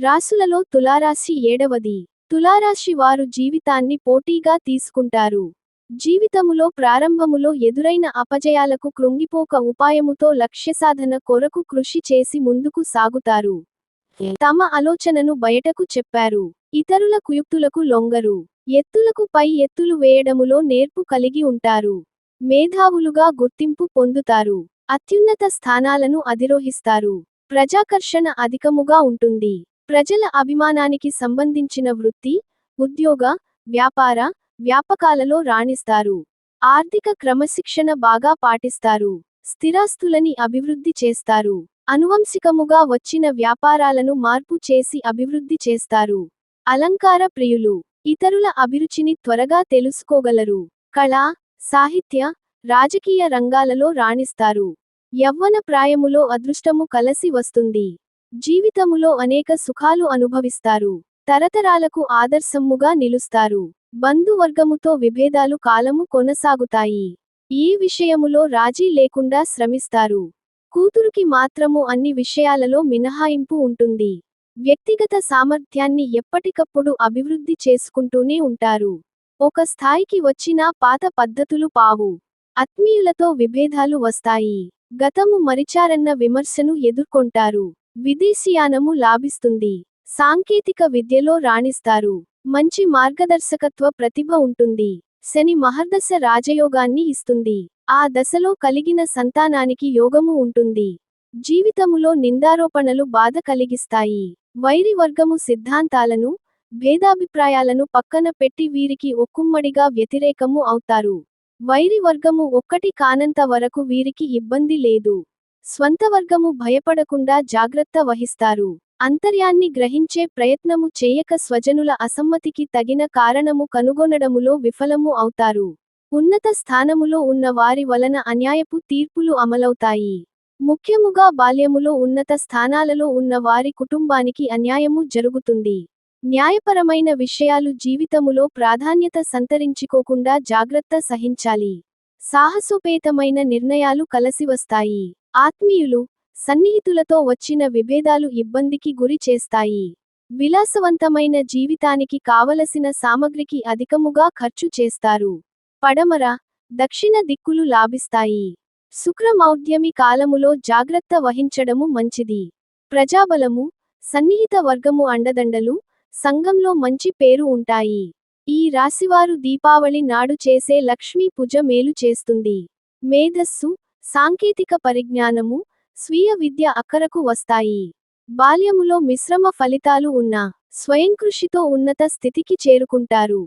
రాసులలో తులారాశి ఏడవది. తులారాశి వారు జీవితాన్ని పోటీగా తీసుకుంటారు. జీవితములో ప్రారంభములో ఎదురైన అపజయాలకు కృంగిపోక ఉపాయముతో లక్ష్యసాధన కొరకు కృషి చేసి ముందుకు సాగుతారు. తమ ఆలోచనను బయటకు చెప్పారు. ఇతరుల కుయుక్తులకు లొంగరు. ఎత్తులకు పై ఎత్తులు వేయడములో నేర్పు కలిగి ఉంటారు. మేధావులుగా గుర్తింపు పొందుతారు. అత్యున్నత స్థానాలను అధిరోహిస్తారు. ప్రజాకర్షణ అధికముగా ఉంటుంది. ప్రజల అభిమానానికి సంబంధించిన వృత్తి ఉద్యోగ వ్యాపార వ్యాపకాలలో రాణిస్తారు. ఆర్థిక క్రమశిక్షణ బాగా పాటిస్తారు. స్థిరాస్తులని అభివృద్ధి చేస్తారు. అనువంశికముగా వచ్చిన వ్యాపారాలను మార్పు చేసి అభివృద్ధి చేస్తారు. అలంకార ప్రియులు ఇతరుల అభిరుచిని త్వరగా తెలుసుకోగలరు. కళ సాహిత్య రాజకీయ రంగాలలో రాణిస్తారు. యవ్వన ప్రాయములో అదృష్టము కలసి వస్తుంది. జీవితములో అనేక సుఖాలు అనుభవిస్తారు. తరతరాలకు ఆదర్శముగా నిలుస్తారు. బంధువర్గముతో విభేదాలు కాలము కొనసాగుతాయి. ఏ విషయములో రాజీ లేకుండా శ్రమిస్తారు. కూతురుకి మాత్రము అన్ని విషయాలలో మినహాయింపు ఉంటుంది. వ్యక్తిగత సామర్థ్యాన్ని ఎప్పటికప్పుడు అభివృద్ధి చేసుకుంటూనే ఉంటారు. ఒక స్థాయికి వచ్చినా పాత పద్ధతులు పావు. ఆత్మీయులతో విభేదాలు వస్తాయి. గతము మరిచారన్న విమర్శను ఎదుర్కొంటారు. విదేశీయానము లాభిస్తుంది. సాంకేతిక విద్యలో రాణిస్తారు. మంచి మార్గదర్శకత్వ ప్రతిభ ఉంటుంది. శని మహర్దశ రాజయోగాన్ని ఇస్తుంది. ఆ దశలో కలిగిన సంతానానికి యోగము ఉంటుంది. జీవితములో నిందారోపణలు బాధ కలిగిస్తాయి. వైరి వర్గము సిద్ధాంతాలను భేదాభిప్రాయాలను పక్కన పెట్టి వీరికి ఒక్కుమ్మడిగా వ్యతిరేకము అవుతారు. వైరి వర్గము ఒక్కటి కానంత వరకు వీరికి ఇబ్బంది లేదు. స్వంత వర్గము భయపడకుండా జాగ్రత్త వహిస్తారు. అంతర్యాన్ని గ్రహించే ప్రయత్నము చేయక స్వజనుల అసమ్మతికి తగిన కారణము కనుగొనడములో విఫలము అవుతారు. ఉన్నత స్థానములో ఉన్న వారి వలన అన్యాయపు తీర్పులు అమలవుతాయి. ముఖ్యముగా బాల్యములో ఉన్నత స్థానాలలో ఉన్న వారి కుటుంబానికి అన్యాయము జరుగుతుంది. న్యాయపరమైన విషయాలు జీవితములో ప్రాధాన్యత సంతరించుకోకుండా జాగ్రత్త సహించాలి. సాహసోపేతమైన నిర్ణయాలు కలసివస్తాయి ఆత్మీయులు సన్నిహితులతో వచ్చిన విభేదాలు ఇబ్బందికి గురి చేస్తాయి. విలాసవంతమైన జీవితానికి కావలసిన సామగ్రికి అధికముగా ఖర్చు చేస్తారు. పడమర దక్షిణ దిక్కులు లాభిస్తాయి. శుక్రమౌద్యమి కాలములో జాగ్రత్త వహించడము మంచిది. ప్రజాబలము సన్నిహిత వర్గము అండదండలు సంఘంలో మంచి పేరు ఉంటాయి. ఈ రాశివారు దీపావళి నాడు చేసే లక్ష్మీ పూజ మేలు చేస్తుంది. మేధస్సు సాంకేతిక పరిజ్ఞానము స్వీయ విద్య అక్కరకు వస్తాయి. బాల్యములో మిశ్రమ ఫలితాలు ఉన్నా స్వయంకృషితో ఉన్నత స్థితికి చేరుకుంటారు.